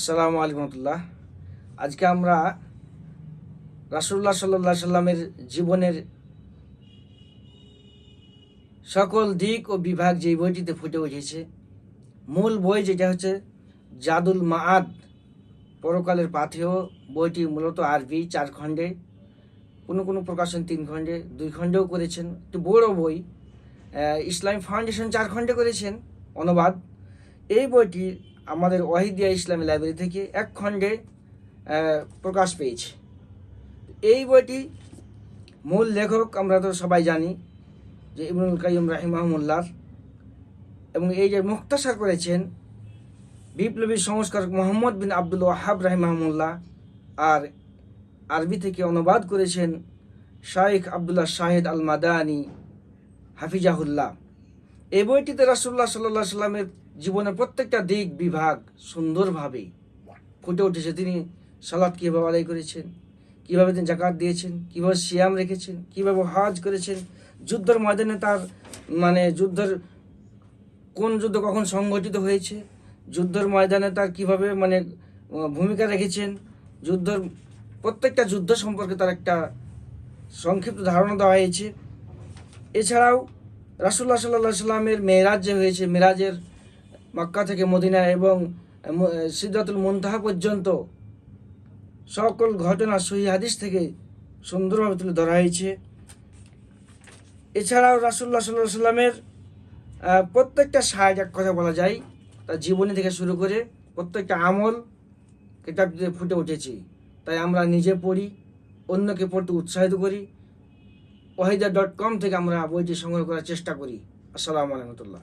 আসসালামু আলাইকুম রহমতুল্লাহ। আজকে আমরা রাসুল্লাহ সাল্লাহ সাল্লামের জীবনের সকল দিক ও বিভাগ যে বইটিতে ফুটে উঠেছে, মূল বই যেটা হচ্ছে জাদুল মাআদ, পরকালের পাথেয়, বইটি মূলত আরবি, চার খণ্ডে, কোনো কোনো প্রকাশন তিন খণ্ডে, দুই খণ্ডেও করেছেন, একটু বড় বই ইসলামী ফাউন্ডেশন চার খণ্ডে করেছেন, অনুবাদ। এই বইটি আমাদের ওয়াহিদিয়া ইসলামী লাইব্রেরি থেকে এক খণ্ডে প্রকাশ পেয়েছে। এই বইটি মূল লেখক, আমরা তো সবাই জানি, যে ইবনুল কাইম রাহিমাহমুল্লাহ এবং এই যে মুক্তাসার করেছেন বিপ্লবী সংস্কারক মোহাম্মদ বিন আব্দুল ওয়াহাব রাহিমাহমুল্লাহ আর আরবি থেকে অনুবাদ করেছেন শাইখ আবদুল্লাহ শাহেদ আল মাদানি হাফিজাহুল্লাহ। এই বইটিতে রাসুল্লাহ সাল্লাহ সাল্লামের জীবনের প্রত্যেকটা দিক বিভাগ সুন্দরভাবে ফুটে উঠেছে। তিনি সালাদ কীভাবে আদায় করেছেন, কীভাবে তিনি জাকাত দিয়েছেন, কীভাবে সিয়াম রেখেছেন, কীভাবে হজ করেছেন, যুদ্ধের ময়দানে তার মানে যুদ্ধের কোন যুদ্ধ কখন সংঘটিত হয়েছে, যুদ্ধের ময়দানে তার কীভাবে মানে ভূমিকা রেখেছেন, যুদ্ধের প্রত্যেকটা যুদ্ধ সম্পর্কে তার একটা সংক্ষিপ্ত ধারণা দেওয়া হয়েছে। এছাড়াও রাসুল্লাহ সাল্লাহ সাল্লামের মেয়েরাজ যে হয়েছে মেরাজের মক্কা থেকে মদিনা এবং সিদ্ধাতুল মুনতাহা পর্যন্ত সকল ঘটনা সহি হাদিস থেকে সুন্দরভাবে তুলে ধরা হয়েছে। এছাড়াও রাসুল্লাহ সাল্লাহ সাল্লামের প্রত্যেকটা সাইড এক কথা বলা যায়, তার জীবনী থেকে শুরু করে প্রত্যেকটা আমল কিতাবটিতে ফুটে উঠেছে। তাই আমরা নিজে পড়ি, অন্যকে পড়তে উৎসাহিত করি, ওয়াহিদা ডট কম থেকে আমরা বইটি সংগ্রহ করার চেষ্টা করি। আসসালামু আলহামতুল্লাহ